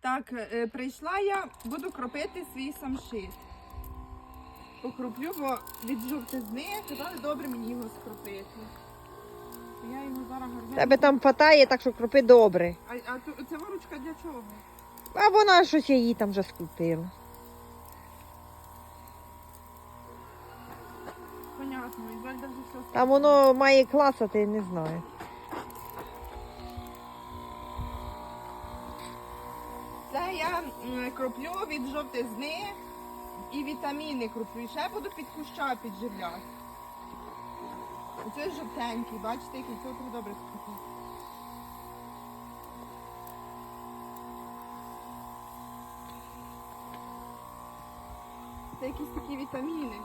Так, е, прийшла я, буду кропити свій самшит. Покроплю, бо від жовтизни казали добре мені його скропити. Я його зараз гарно. Тебе там хватає, так що кропи добре. А, а ту- ця виручка для чого? А вона щось її там вже скрутила. Понятно, Ізольда вже все Там воно має класати, не знаю. Це я кроплю від жовтизни і вітаміни кроплю. І ще буду під куща підживляти. Оце жовтенький, бачите, який це добре скроплю. Це якісь такі вітаміни.